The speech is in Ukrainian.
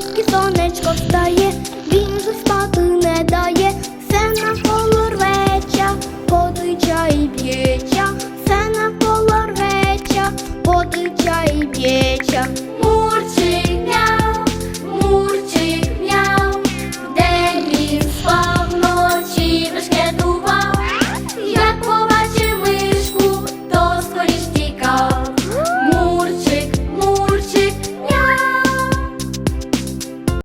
тільки сонечко встає, він